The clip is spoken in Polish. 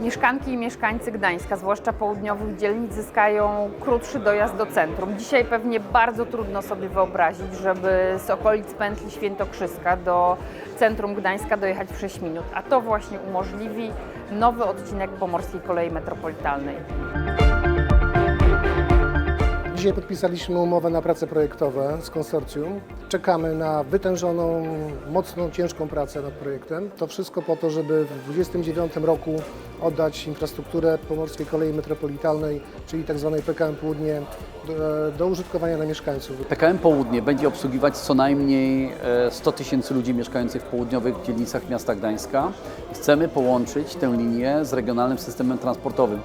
Mieszkanki i mieszkańcy Gdańska, zwłaszcza południowych dzielnic, zyskają krótszy dojazd do centrum. Dzisiaj pewnie bardzo trudno sobie wyobrazić, żeby z okolic pętli Świętokrzyska do centrum Gdańska dojechać w 6 minut, a to właśnie umożliwi nowy odcinek Pomorskiej Kolei Metropolitalnej. Dzisiaj podpisaliśmy umowę na prace projektowe z konsorcjum. Czekamy na wytężoną, mocną, ciężką pracę nad projektem. To wszystko po to, żeby w 2029 roku oddać infrastrukturę Pomorskiej Kolei Metropolitalnej, czyli tzw. PKM Południe, do, do użytkowania dla mieszkańców. PKM Południe będzie obsługiwać co najmniej e, 100 tysięcy ludzi mieszkających w południowych dzielnicach miasta Gdańska. Chcemy połączyć tę linię z regionalnym systemem transportowym.